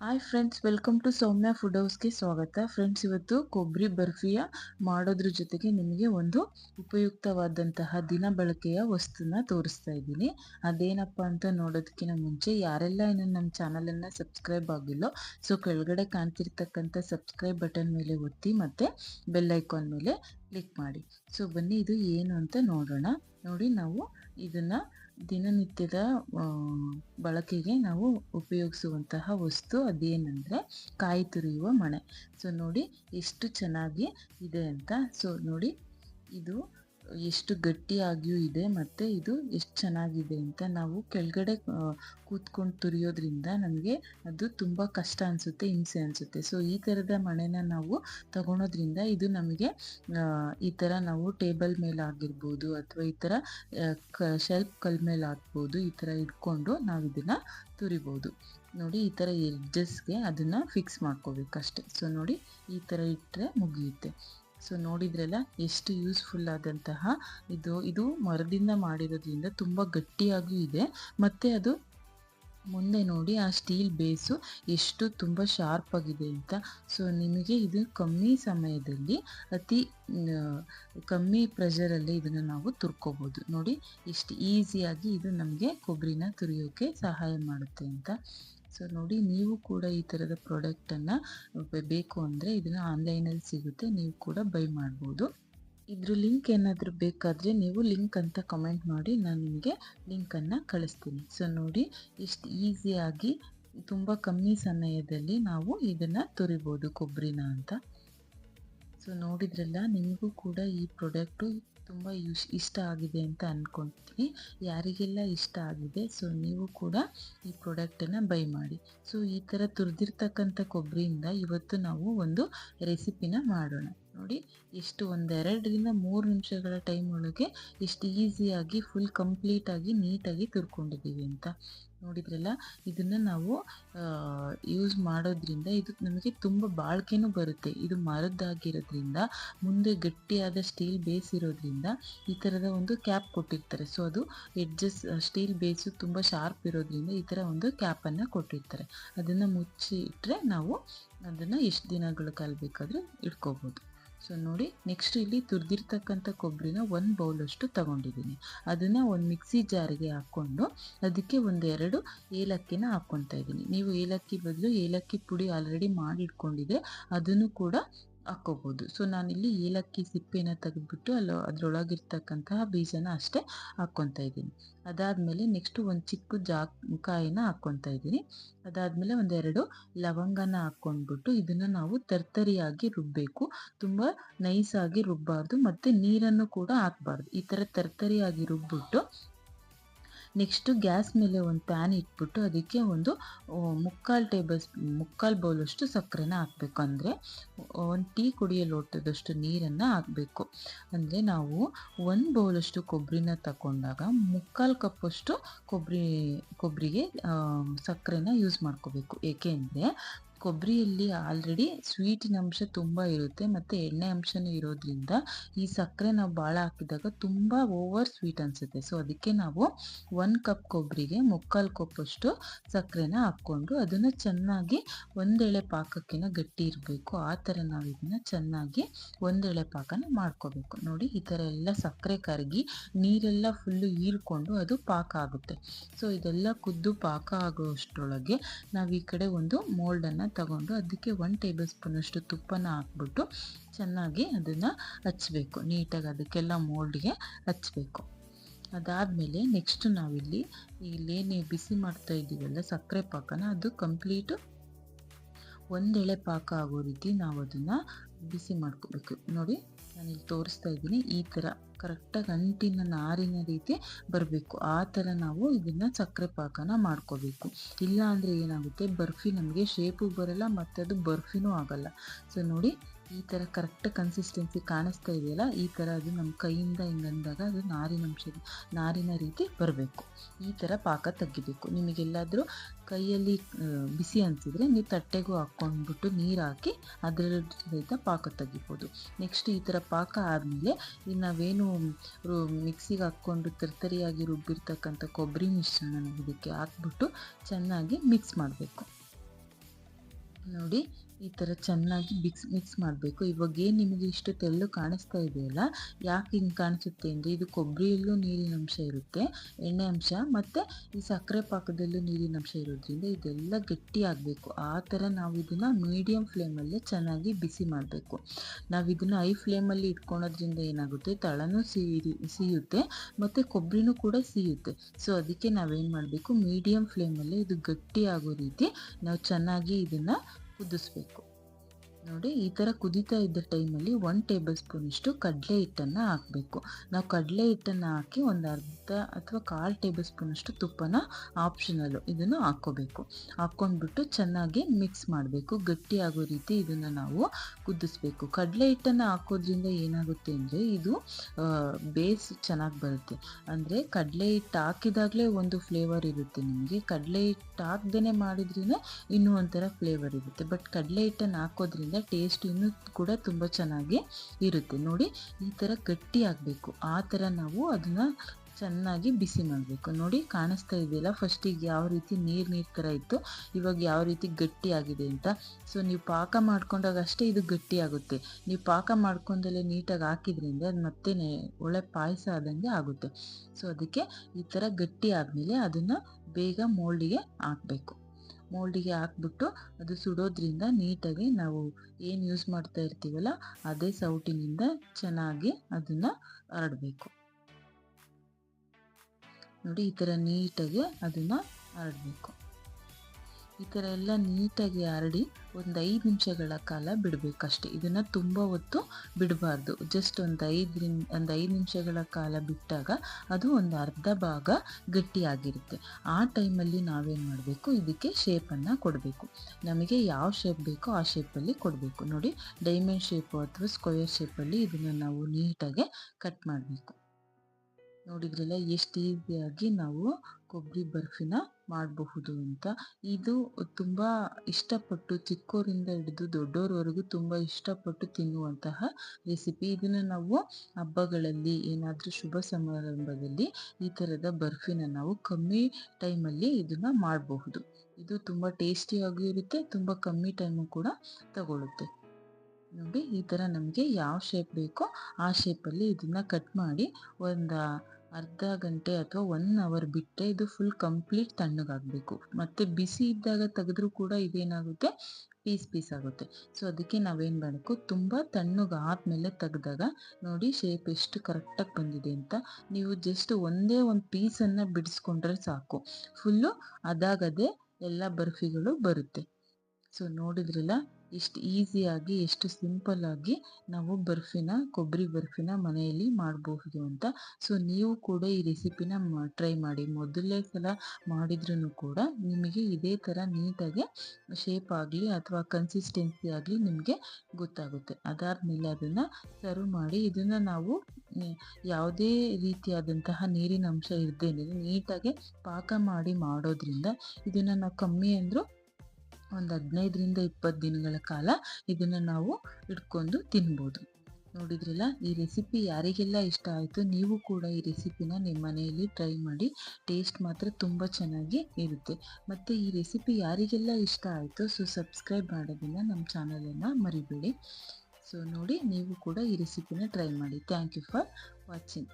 Hi friends welcome to Soumya food ಹೌಸ್ಗೆ ಸ್ವಾಗತ. Friends ಇವತ್ತು ಕೊಬ್ಬರಿ ಬರ್ಫಿಯ ಮಾಡೋದ್ರ ಜೊತೆಗೆ ನಿಮಗೆ ಒಂದು ಉಪಯುಕ್ತವಾದಂತಹ ದಿನ ಬಳಕೆಯ ವಸ್ತುನ ತೋರಿಸ್ತಾ ಇದ್ದೀನಿ. ಅದೇನಪ್ಪ ಅಂತ ನೋಡೋದಕ್ಕಿಂತ ಮುಂಚೆ ಯಾರೆಲ್ಲ ಇನ್ನು ನಮ್ಮ ಚಾನಲನ್ನು ಸಬ್ಸ್ಕ್ರೈಬ್ ಆಗಿಲ್ಲೋ ಸೊ ಕೆಳಗಡೆ ಕಾಣ್ತಿರ್ತಕ್ಕಂಥ ಸಬ್ಸ್ಕ್ರೈಬ್ ಬಟನ್ ಮೇಲೆ ಒತ್ತಿ ಮತ್ತು ಬೆಲ್ ಐಕಾನ್ ಮೇಲೆ ಕ್ಲಿಕ್ ಮಾಡಿ. ಸೊ ಬನ್ನಿ, ಇದು ಏನು ಅಂತ ನೋಡೋಣ. ನೋಡಿ, ನಾವು ಇದನ್ನು ದಿನನಿತ್ಯದ ಬಳಕೆಗೆ ನಾವು ಉಪಯೋಗಿಸುವಂತಹ ವಸ್ತು ಅದೇನೆಂದರೆ ಕಾಯಿ ತುರಿಯುವ ಮಣೆ. ಸೊ ನೋಡಿ ಎಷ್ಟು ಚೆನ್ನಾಗಿ ಇದೆ ಅಂತ. ಸೊ ನೋಡಿ, ಇದು ಎಷ್ಟು ಗಟ್ಟಿಯಾಗಿಯೂ ಇದೆ ಮತ್ತು ಇದು ಎಷ್ಟು ಚೆನ್ನಾಗಿದೆ ಅಂತ ನಾವು ಕೆಳಗಡೆ ಕೂತ್ಕೊಂಡು ತುರಿಯೋದ್ರಿಂದ ನಮಗೆ ಅದು ತುಂಬ ಕಷ್ಟ ಅನಿಸುತ್ತೆ, ಹಿಂಸೆ ಅನಿಸುತ್ತೆ. ಸೊ ಈ ಥರದ ಮಣೆನ ನಾವು ತಗೊಳೋದ್ರಿಂದ ಇದು ನಮಗೆ ಈ ಥರ ನಾವು ಟೇಬಲ್ ಮೇಲೆ ಆಗಿರ್ಬೋದು ಅಥವಾ ಈ ಥರ ಕ, ಶೆಲ್ಫ್ ಕಲ್ ಮೇಲೆ ಹಾಕ್ಬೋದು ಈ ಥರ ಇಟ್ಕೊಂಡು ನಾವು ಇದನ್ನು ತುರಿಬೋದು. ನೋಡಿ, ಈ ಥರ ಎಡ್ಜಸ್ಗೆ ಅದನ್ನು ಫಿಕ್ಸ್ ಮಾಡ್ಕೋಬೇಕಷ್ಟೆ. ಸೊ ನೋಡಿ, ಈ ಥರ ಇಟ್ಟರೆ ಮುಗಿಯುತ್ತೆ. ಸೊ ನೋಡಿದ್ರಲ್ಲ, ಎಷ್ಟು ಯೂಸ್ಫುಲ್ ಆದಂತಹ ಇದು ಇದು ಮರದಿಂದ ಮಾಡಿರೋದ್ರಿಂದ ತುಂಬ ಗಟ್ಟಿಯಾಗೂ ಇದೆ. ಮತ್ತು ಅದು ಮುಂದೆ ನೋಡಿ, ಆ ಸ್ಟೀಲ್ ಬೇಸು ಎಷ್ಟು ತುಂಬ ಶಾರ್ಪ್ ಆಗಿದೆ ಅಂತ. ಸೊ ನಿಮಗೆ ಇದು ಕಮ್ಮಿ ಸಮಯದಲ್ಲಿ, ಅತಿ ಕಮ್ಮಿ ಪ್ರೆಷರಲ್ಲಿ ಇದನ್ನು ನಾವು ತುರ್ಕೋಬೋದು. ನೋಡಿ, ಎಷ್ಟು ಈಸಿಯಾಗಿ ಇದು ನಮಗೆ ಕೊಬ್ಬರಿನ ತುರಿಯೋಕ್ಕೆ ಸಹಾಯ ಮಾಡುತ್ತೆ ಅಂತ. ಸೊ ನೋಡಿ, ನೀವು ಕೂಡ ಈ ಥರದ ಪ್ರಾಡಕ್ಟನ್ನು ಬೇಕು ಅಂದರೆ ಇದನ್ನು ಆನ್ಲೈನಲ್ಲಿ ಸಿಗುತ್ತೆ. ನೀವು ಕೂಡ ಬೈ ಮಾಡ್ಬೋದು. ಇದ್ರ ಲಿಂಕ್ ಏನಾದರೂ ಬೇಕಾದರೆ ನೀವು ಲಿಂಕ್ ಅಂತ ಕಮೆಂಟ್ ಮಾಡಿ, ನಾನು ನಿಮಗೆ ಲಿಂಕನ್ನು ಕಳಿಸ್ತೀನಿ. ಸೊ ನೋಡಿ ಎಷ್ಟು ಈಸಿಯಾಗಿ ತುಂಬ ಕಮ್ಮಿ ಸಮಯದಲ್ಲಿ ನಾವು ಇದನ್ನು ತುರಿಬೋದು ಕೊಬ್ಬರಿನ ಅಂತ. ಸೊ ನೋಡಿದ್ರಲ್ಲ, ನಿಮಗೂ ಕೂಡ ಈ ಪ್ರಾಡಕ್ಟು ತುಂಬ ಯೂಸ್ ಇಷ್ಟ ಆಗಿದೆ ಅಂತ ಅಂದ್ಕೊಳ್ತೀನಿ ಯಾರಿಗೆಲ್ಲ ಇಷ್ಟ ಆಗಿದೆ, ಸೊ ನೀವು ಕೂಡ ಈ ಪ್ರಾಡಕ್ಟನ್ನು ಬೈ ಮಾಡಿ. ಸೊ ಈ ಥರ ತುರಿದಿರ್ತಕ್ಕಂಥ ಕೊಬ್ಬರಿಯಿಂದ ಇವತ್ತು ನಾವು ಒಂದು ರೆಸಿಪಿನ ಮಾಡೋಣ. ನೋಡಿ, ಎಷ್ಟು ಒಂದೆರಡರಿಂದ ಮೂರು ನಿಮಿಷಗಳ ಟೈಮ್ ಒಳಗೆ ಎಷ್ಟು ಈಸಿಯಾಗಿ ಫುಲ್ ಕಂಪ್ಲೀಟಾಗಿ ನೀಟಾಗಿ ತುರ್ಕೊಂಡಿದ್ದೀವಿ ಅಂತ. ನೋಡಿದ್ರಲ್ಲ, ಇದನ್ನು ನಾವು ಯೂಸ್ ಮಾಡೋದ್ರಿಂದ ಇದು ನಮಗೆ ತುಂಬ ಬಾಳ್ಕೆನೂ ಬರುತ್ತೆ. ಇದು ಮರದ್ದಾಗಿರೋದ್ರಿಂದ ಮುಂದೆ ಗಟ್ಟಿಯಾದ ಸ್ಟೀಲ್ ಬೇಸ್ ಇರೋದ್ರಿಂದ ಈ ಥರದ ಒಂದು ಕ್ಯಾಪ್ ಕೊಟ್ಟಿರ್ತಾರೆ. ಸೊ ಅದು ಎಡ್ಜಸ್ ಸ್ಟೀಲ್ ಬೇಸು ತುಂಬ ಶಾರ್ಪ್ ಇರೋದ್ರಿಂದ ಈ ಥರ ಒಂದು ಕ್ಯಾಪನ್ನು ಕೊಟ್ಟಿರ್ತಾರೆ. ಅದನ್ನು ಮುಚ್ಚಿ ಇಟ್ಟರೆ ನಾವು ಅದನ್ನು ಎಷ್ಟು ದಿನಗಳ ಕಾಲ ಬೇಕಾದರೂ ಇಟ್ಕೋಬೋದು. ಸೊ ನೋಡಿ ನೆಕ್ಸ್ಟ್ ಇಲ್ಲಿ ತುರಿದಿರ್ತಕ್ಕಂಥ ಕೊಬ್ಬರಿನ ಒಂದು ಬೌಲಷ್ಟು ತಗೊಂಡಿದ್ದೀನಿ. ಅದನ್ನು ಒಂದು ಮಿಕ್ಸಿ ಜಾರಿಗೆ ಹಾಕ್ಕೊಂಡು ಅದಕ್ಕೆ ಒಂದೆರಡು ಏಲಕ್ಕಿನ ಹಾಕ್ಕೊತಾ ಇದ್ದೀನಿ. ನೀವು ಏಲಕ್ಕಿ ಬದಲು ಏಲಕ್ಕಿ ಪುಡಿ ಆಲ್ರೆಡಿ ಮಾಡಿ ಇಟ್ಕೊಂಡಿದ್ರೆ ಅದನ್ನು ಕೂಡ ಹಾಕ್ಕೋಬೋದು ಸೊ, ನಾನಿಲ್ಲಿ ಏಲಕ್ಕಿ ಸಿಪ್ಪೆನ ತೆಗೆದ್ಬಿಟ್ಟು ಅಲ್ಲಿ ಅದರೊಳಗಿರ್ತಕ್ಕಂತಹ ಬೀಜನ ಅಷ್ಟೇ ಹಾಕ್ಕೊತಾ ಇದ್ದೀನಿ. ಅದಾದಮೇಲೆ ನೆಕ್ಸ್ಟು ಒಂದು ಚಿಕ್ಕ ಜಾಕ್, ಕಾಯಿನ ಹಾಕ್ಕೊತಾ ಇದ್ದೀನಿ. ಅದಾದಮೇಲೆ ಒಂದೆರಡು ಲವಂಗನ ಹಾಕ್ಕೊಂಡ್ಬಿಟ್ಟು ಇದನ್ನು ನಾವು ತರ್ತರಿಯಾಗಿ ರುಬ್ಬಬೇಕು ತುಂಬ ನೈಸಾಗಿ ರುಬ್ಬಾರ್ದು, ಮತ್ತು ನೀರನ್ನು ಕೂಡ ಹಾಕ್ಬಾರ್ದು. ಈ ಥರ ತರ್ತರಿಯಾಗಿ ರುಬ್ಬಿಟ್ಟು ನೆಕ್ಸ್ಟು ಗ್ಯಾಸ್ ಮೇಲೆ ಒಂದು ಪ್ಯಾನ್ ಇಟ್ಬಿಟ್ಟು ಅದಕ್ಕೆ ಒಂದು ಮುಕ್ಕಾಲು ಟೇಬಲ್ ಮುಕ್ಕಾಲು ಬೌಲಷ್ಟು ಸಕ್ಕರೆನ ಹಾಕಬೇಕು. ಅಂದರೆ ಒಂದು ಟೀ ಕುಡಿಯ ಲೋಟದಷ್ಟು ನೀರನ್ನು ಹಾಕಬೇಕು. ಅಂದರೆ, ನಾವು ಒಂದು ಬೌಲಷ್ಟು ಕೊಬ್ಬರಿನ ತಗೊಂಡಾಗ ಮುಕ್ಕಾಲು ಕಪ್ಪಷ್ಟು ಕೊಬ್ಬರಿ ಕೊಬ್ಬರಿಗೆ ಸಕ್ಕರೆನ ಯೂಸ್ ಮಾಡ್ಕೋಬೇಕು. ಏಕೆ ಅಂದರೆ ಕೊಬ್ಬರಿಯಲ್ಲಿ ಆಲ್ರೆಡಿ ಸ್ವೀಟಿನ ಅಂಶ ತುಂಬ ಇರುತ್ತೆ, ಮತ್ತು ಎಣ್ಣೆ ಅಂಶನೂ ಇರೋದ್ರಿಂದ ಈ ಸಕ್ಕರೆ ನಾವು ಭಾಳ ಹಾಕಿದಾಗ ತುಂಬ ಓವರ್ ಸ್ವೀಟ್ ಅನಿಸುತ್ತೆ. ಸೊ ಅದಕ್ಕೆ ನಾವು ಒಂದು ಕಪ್ ಕೊಬ್ಬರಿಗೆ ಮುಕ್ಕಾಲು ಕಪ್ಪಷ್ಟು ಸಕ್ಕರೆನ ಹಾಕ್ಕೊಂಡು ಅದನ್ನು ಚೆನ್ನಾಗಿ ಒಂದೆಳೆ ಪಾಕಕ್ಕಿನ ಗಟ್ಟಿ ಇರಬೇಕು. ಆ ಥರ ನಾವು ಇದನ್ನು ಚೆನ್ನಾಗಿ ಒಂದೆಳೆ ಪಾಕನ ಮಾಡ್ಕೋಬೇಕು. ನೋಡಿ, ಈ ಥರ ಎಲ್ಲ ಸಕ್ಕರೆ ಕರಗಿ ನೀರೆಲ್ಲ ಫುಲ್ಲು ಹೀರ್ಕೊಂಡು ಅದು ಪಾಕ ಆಗುತ್ತೆ. ಸೊ ಇದೆಲ್ಲ ಕುದ್ದು ಪಾಕ ಆಗೋಷ್ಟರೊಳಗೆ ನಾವು ಈ ಕಡೆ ಒಂದು ಮೋಲ್ಡನ್ನು ತಗೊಂಡು ಅದಕ್ಕೆ ಒನ್ ಟೇಬಲ್ ಸ್ಪೂನಷ್ಟು ತುಪ್ಪನ ಹಾಕ್ಬಿಟ್ಟು ಚೆನ್ನಾಗಿ ಅದನ್ನು ಹಚ್ಚಬೇಕು ನೀಟಾಗಿ ಅದಕ್ಕೆಲ್ಲ ಮೋಲ್ಡ್ಗೆ ಹಚ್ಚಬೇಕು ಅದಾದಮೇಲೆ ನೆಕ್ಸ್ಟು ನಾವಿಲ್ಲಿ ಇಲ್ಲೇನೇ ಬಿಸಿ ಮಾಡ್ತಾ ಇದ್ದೀವಲ್ಲ ಸಕ್ಕರೆ ಪಾಕನ, ಅದು ಕಂಪ್ಲೀಟು ಒಂದೆಳೆ ಪಾಕ ಆಗೋ ರೀತಿ ನಾವು ಅದನ್ನು ಬಿಸಿ ಮಾಡ್ಕೋಬೇಕು. ನೋಡಿ. ನಾನಿಲ್ಲಿ ತೋರಿಸ್ತಾ ಇದ್ದೀನಿ. ಈ ಥರ ಕರೆಕ್ಟಾಗಿ ಅಂಟಿನ ನಾರಿನ ರೀತಿ ಬರಬೇಕು. ಆ ಥರ ನಾವು ಇದನ್ನು ಸಕ್ಕರೆ ಪಾಕನ ಮಾಡ್ಕೋಬೇಕು. ಇಲ್ಲ ಅಂದರೆ ಏನಾಗುತ್ತೆ, ಬರ್ಫಿ ನಮಗೆ ಶೇಪು ಬರಲ್ಲ ಮತ್ತು ಅದು ಬರ್ಫಿನೂ ಆಗಲ್ಲ. ಸೊ ನೋಡಿ ಈ ಥರ ಕರೆಕ್ಟ್ ಕನ್ಸಿಸ್ಟೆನ್ಸಿ ಕಾಣಿಸ್ತಾ ಇದೆಯಲ್ಲ? ಈ ಥರ ಅದು ನಮ್ಮ ಕೈಯಿಂದ ಹಿಂಗೆ ಅಂದಾಗ ಅದು ನಾರಿನ ಅಂಶದ, ನಾರಿನ ರೀತಿ ಬರಬೇಕು. ಈ ಥರ ಪಾಕ ತೆಗಿಬೇಕು. ನಿಮಗೆಲ್ಲಾದರೂ ಕೈಯಲ್ಲಿ ಬಿಸಿ ಅನಿಸಿದ್ರೆ ನೀವು ತಟ್ಟೆಗೂ ಹಾಕ್ಕೊಂಡ್ಬಿಟ್ಟು ನೀರು ಹಾಕಿ ಅದರ ಸಹಿತ ಪಾಕ ತೆಗಿಬೋದು. ನೆಕ್ಸ್ಟ್ ಈ ಥರ ಪಾಕ ಆದಮೇಲೆ ನಾವೇನು ಮಿಕ್ಸಿಗೆ ಹಾಕ್ಕೊಂಡು ತರ್ತರಿಯಾಗಿ ರುಬ್ಬಿರ್ತಕ್ಕಂಥ ಕೊಬ್ಬರಿ ಮಿಶ್ರಣ ಇದಕ್ಕೆ ಹಾಕ್ಬಿಟ್ಟು ಚೆನ್ನಾಗಿ ಮಿಕ್ಸ್ ಮಾಡಬೇಕು. ನೋಡಿ, ಈ ಥರ ಚೆನ್ನಾಗಿ ಮಿಕ್ಸ್ ಮಿಕ್ಸ್ ಮಾಡಬೇಕು. ಇವಾಗ ಏನು ನಿಮಗೆ ಇಷ್ಟು ತೆಳ್ಳು ಕಾಣಿಸ್ತಾ ಇದೆಯಲ್ಲ, ಯಾಕೆ ಹಿಂಗೆ ಕಾಣಿಸುತ್ತೆ ಅಂದರೆ, ಇದು ಕೊಬ್ಬರಿಯಲ್ಲೂ ನೀರಿನ ಅಂಶ ಇರುತ್ತೆ, ಎಣ್ಣೆ ಅಂಶ, ಮತ್ತು ಈ ಸಕ್ಕರೆ ಪಾಕದಲ್ಲೂ ನೀರಿನ ಅಂಶ ಇರೋದ್ರಿಂದ ಇದೆಲ್ಲ ಗಟ್ಟಿ ಆಗಬೇಕು. ಆ ಥರ ನಾವು ಇದನ್ನು ಮೀಡಿಯಮ್ ಫ್ಲೇಮಲ್ಲೇ ಚೆನ್ನಾಗಿ ಬಿಸಿ ಮಾಡಬೇಕು. ನಾವು ಇದನ್ನು ಐ ಫ್ಲೇಮಲ್ಲಿ ಇಟ್ಕೊಳೋದ್ರಿಂದ ಏನಾಗುತ್ತೆ, ತಳನೂ ಸಿಹಿ ಸಿಯುತ್ತೆ, ಮತ್ತು ಕೊಬ್ಬರಿನೂ ಕೂಡ ಸಿಯುತ್ತೆ. ಸೊ ಅದಕ್ಕೆ ನಾವೇನು ಮಾಡಬೇಕು ಮೀಡಿಯಮ್ ಫ್ಲೇಮಲ್ಲೇ ಇದು ಗಟ್ಟಿ ಆಗೋ ರೀತಿ, ನಾವು ಚೆನ್ನಾಗಿ ಇದನ್ನು ಕುದಿಸ್ಬೇಕು ನೋಡಿ, ಈ ಥರ ಕುದೀತಾ ಇದ್ದ ಟೈಮಲ್ಲಿ ಒನ್ ಟೇಬಲ್ ಸ್ಪೂನಷ್ಟು ಕಡಲೆ ಹಿಟ್ಟನ್ನು ಹಾಕಬೇಕು. ನಾವು ಕಡಲೆ ಹಿಟ್ಟನ್ನು ಹಾಕಿ ಒಂದು ಅರ್ಧ ಅಥವಾ ಕಾಲು ಟೇಬಲ್ ಸ್ಪೂನಷ್ಟು ತುಪ್ಪನ ಆಪ್ಷನಲ್ಲು ಇದನ್ನು ಹಾಕ್ಕೋಬೇಕು. ಹಾಕ್ಕೊಂಡ್ಬಿಟ್ಟು ಚೆನ್ನಾಗಿ ಮಿಕ್ಸ್ ಮಾಡಬೇಕು. ಗಟ್ಟಿಯಾಗೋ ರೀತಿ ಇದನ್ನು ನಾವು ಕುದಿಸ್ಬೇಕು. ಕಡಲೆ ಹಿಟ್ಟನ್ನು ಹಾಕೋದ್ರಿಂದ ಏನಾಗುತ್ತೆ ಅಂದರೆ, ಇದು ಬೇಸ್ ಚೆನ್ನಾಗಿ ಬರುತ್ತೆ. ಅಂದರೆ ಕಡಲೆ ಹಿಟ್ಟು ಹಾಕಿದಾಗಲೇ ಒಂದು ಫ್ಲೇವರ್ ಇರುತ್ತೆ ನಿಮಗೆ. ಕಡಲೆ ಹಿಟ್ಟು ಹಾಕ್ದೇ ಮಾಡಿದ್ರೇ ಇನ್ನೂ ಒಂಥರ ಫ್ಲೇವರ್ ಇರುತ್ತೆ. ಬಟ್ ಕಡಲೆ ಹಿಟ್ಟನ್ನು ಹಾಕೋದ್ರಿಂದ ಟೇಸ್ಟ್ ಇನ್ನೂ ಕೂಡ ತುಂಬ ಚೆನ್ನಾಗಿ ಇರುತ್ತೆ. ನೋಡಿ, ಈ ಥರ ಗಟ್ಟಿ ಆಗಬೇಕು ಆ ಥರ ನಾವು ಅದನ್ನು ಚೆನ್ನಾಗಿ ಬಿಸಿ ಮಾಡಬೇಕು. ನೋಡಿ, ಕಾಣಿಸ್ತಾ ಇದೆಯಲ್ಲ? ಫಸ್ಟಿಗೆ ಯಾವ ರೀತಿ ನೀರು ನೀರು ಥರ ಇತ್ತು. ಇವಾಗ ಯಾವ ರೀತಿ ಗಟ್ಟಿ ಆಗಿದೆ ಅಂತ. ಸೊ ನೀವು ಪಾಕ ಮಾಡ್ಕೊಂಡಾಗ ಅಷ್ಟೇ ಇದು ಗಟ್ಟಿ ಆಗುತ್ತೆ ನೀವು ಪಾಕ ಮಾಡ್ಕೊಂಡಲ್ಲೇ ನೀಟಾಗಿ ಹಾಕಿದ್ರಿಂದ ಅದು ಮತ್ತೆ ಒಳ್ಳೆ ಪಾಯಸ ಆದಂಗೆ ಆಗುತ್ತೆ. ಸೊ ಅದಕ್ಕೆ ಈ ಥರ ಗಟ್ಟಿ ಆದಮೇಲೆ ಅದನ್ನು ಬೇಗ ಮೋಲ್ಡಿಗೆ ಹಾಕಬೇಕು. ಮೋಲ್ಡಿಗೆ ಹಾಕ್ಬಿಟ್ಟು ಅದು ಸುಡೋದ್ರಿಂದ ನೀಟಾಗಿ ನಾವು ಏನು ಯೂಸ್ ಮಾಡ್ತಾ ಇರ್ತೀವಲ್ಲ, ಅದೇ ಸೌಟಿನಿಂದ ಚೆನ್ನಾಗಿ ಅದನ್ನು ಹರಡಬೇಕು ನೋಡಿ ಈ ಥರ ನೀಟಾಗಿ ಅದನ್ನು ಹರಡಬೇಕು ಈ ಥರ ಎಲ್ಲ ನೀಟಾಗಿ ಹರಡಿ ಒಂದು ಐದು ನಿಮಿಷಗಳ ಕಾಲ ಬಿಡಬೇಕಷ್ಟೆ. ಇದನ್ನು ತುಂಬ ಹೊತ್ತು ಬಿಡಬಾರ್ದು. ಜಸ್ಟ್ ಒಂದು ಐದರಿಂದ ಒಂದು ಐದು ನಿಮಿಷಗಳ ಕಾಲ ಬಿಟ್ಟಾಗ ಅದು ಒಂದು ಅರ್ಧ ಭಾಗ ಗಟ್ಟಿಯಾಗಿರುತ್ತೆ. ಆ ಟೈಮಲ್ಲಿ ನಾವೇನು ಮಾಡಬೇಕು? ಇದಕ್ಕೆ ಶೇಪನ್ನು ಕೊಡಬೇಕು. ನಮಗೆ ಯಾವ ಶೇಪ್ ಬೇಕೋ ಆ ಶೇಪಲ್ಲಿ ಕೊಡಬೇಕು. ನೋಡಿ ಡೈಮಂಡ್ ಶೇಪು ಅಥವಾ ಸ್ಕ್ವಯರ್ ಶೇಪಲ್ಲಿ ಇದನ್ನು ನಾವು ನೀಟಾಗಿ ಕಟ್ ಮಾಡಬೇಕು. ನೋಡಿದ್ರಲ್ಲ, ಎಷ್ಟು ಈಸಿಯಾಗಿ ನಾವು ಕೊಬ್ಬರಿ ಬರ್ಫಿನ ಮಾಡಬಹುದು ಅಂತ. ಇದು ತುಂಬ ಇಷ್ಟಪಟ್ಟು ಚಿಕ್ಕೋರಿಂದ ಹಿಡಿದು ದೊಡ್ಡೋರವರೆಗೂ ತುಂಬ ಇಷ್ಟಪಟ್ಟು ತಿನ್ನುವಂತಹ ರೆಸಿಪಿ. ಇದನ್ನು ನಾವು ಹಬ್ಬಗಳಲ್ಲಿ ಏನಾದರೂ ಶುಭ ಸಮಾರಂಭದಲ್ಲಿ ಈ ಥರದ ಬರ್ಫಿನ ನಾವು ಕಮ್ಮಿ ಟೈಮಲ್ಲಿ ಇದನ್ನು ಮಾಡಬಹುದು. ಇದು ತುಂಬ ಟೇಸ್ಟಿಯಾಗೂ ಇರುತ್ತೆ, ತುಂಬ ಕಮ್ಮಿ ಟೈಮು ಕೂಡ ತಗೊಳ್ಳುತ್ತೆ ನೋಡಿ ಈ ಥರ ನಮಗೆ ಯಾವ ಶೇಪ್ ಬೇಕೋ ಆ ಶೇಪಲ್ಲಿ ಇದನ್ನು ಕಟ್ ಮಾಡಿ ಒಂದು ಅರ್ಧ ಗಂಟೆ ಅಥವಾ ಒನ್ ಅವರ್ ಬಿಟ್ಟರೆ ಇದು ಫುಲ್ ಕಂಪ್ಲೀಟ್ ತಣ್ಣಗಾಗಬೇಕು. ಮತ್ತು ಬಿಸಿ ಇದ್ದಾಗ ತೆಗೆದ್ರೂ ಕೂಡ ಇದೇನಾಗುತ್ತೆ? ಪೀಸ್ ಪೀಸ್ ಆಗುತ್ತೆ. ಸೊ ಅದಕ್ಕೆ ನಾವೇನು ಮಾಡಬೇಕು? ತುಂಬ ತಣ್ಣಗಾದ್ಮೇಲೆ ತೆಗೆದಾಗ ನೋಡಿ ಶೇಪ್ ಎಷ್ಟು ಕರೆಕ್ಟಾಗಿ ಬಂದಿದೆ ಅಂತ. ನೀವು ಜಸ್ಟ್ ಒಂದೇ ಒಂದು ಪೀಸನ್ನು ಬಿಡಿಸ್ಕೊಂಡ್ರೆ ಸಾಕು. ಫುಲ್ಲು ಅದಾಗದೇ ಎಲ್ಲ ಬರ್ಫಿಗಳು ಬರುತ್ತೆ. ಸೊ ನೋಡಿದ್ರಲ್ಲ? ಎಷ್ಟು ಈಸಿಯಾಗಿ ಎಷ್ಟು ಸಿಂಪಲ್ಲಾಗಿ ನಾವು ಬರ್ಫಿನ, ಕೊಬ್ಬರಿ ಬರ್ಫಿನ ಮನೆಯಲ್ಲಿ ಮಾಡಬಹುದು ಅಂತ. ಸೊ ನೀವು ಕೂಡ ಈ ರೆಸಿಪಿನ ಟ್ರೈ ಮಾಡಿ. ಮೊದಲನೇ ಸಲ ಮಾಡಿದ್ರೂ ಕೂಡ ನಿಮಗೆ ಇದೇ ಥರ ನೀಟಾಗಿ ಶೇಪ್ ಆಗಲಿ ಅಥವಾ ಕನ್ಸಿಸ್ಟೆನ್ಸಿ ಆಗಲಿ ನಿಮಗೆ ಗೊತ್ತಾಗುತ್ತೆ. ಅದಾದಮೇಲೆ ಅದನ್ನು ಸರ್ವ್ ಮಾಡಿ, ಇದನ್ನು ನಾವು ಯಾವುದೇ ರೀತಿಯಾದಂತಹ ನೀರಿನ ಅಂಶ ಇರದೇನೆ ನೀಟಾಗಿ ಪಾಕ ಮಾಡಿ ಮಾಡೋದ್ರಿಂದ ಇದನ್ನು ನಾವು ಕಮ್ಮಿ ಅಂದರೂ ಒಂದು ಹದಿನೈದರಿಂದ ಇಪ್ಪತ್ತು ದಿನಗಳ ಕಾಲ ಇದನ್ನು ನಾವು ಇಟ್ಕೊಂಡು ತಿನ್ಬೋದು. ನೋಡಿದ್ರಲ್ಲ, ಈ ರೆಸಿಪಿ ಯಾರಿಗೆಲ್ಲ ಇಷ್ಟ ಆಯಿತು ನೀವು ಕೂಡ ಈ ರೆಸಿಪಿನ ನಿಮ್ಮ ಮನೆಯಲ್ಲಿ ಟ್ರೈ ಮಾಡಿ ಟೇಸ್ಟ್ ಮಾತ್ರ ತುಂಬ ಚೆನ್ನಾಗಿ ಇರುತ್ತೆ. ಮತ್ತು ಈ ರೆಸಿಪಿ ಯಾರಿಗೆಲ್ಲ ಇಷ್ಟ ಆಯಿತು ಸೊ ಸಬ್ಸ್ಕ್ರೈಬ್ ಮಾಡೋದನ್ನು ನಮ್ಮ ಚಾನಲನ್ನು ಮರಿಬೇಡಿ. ಸೊ ನೋಡಿ ನೀವು ಕೂಡ ಈ ರೆಸಿಪಿನ ಟ್ರೈ ಮಾಡಿ. Thank you for watching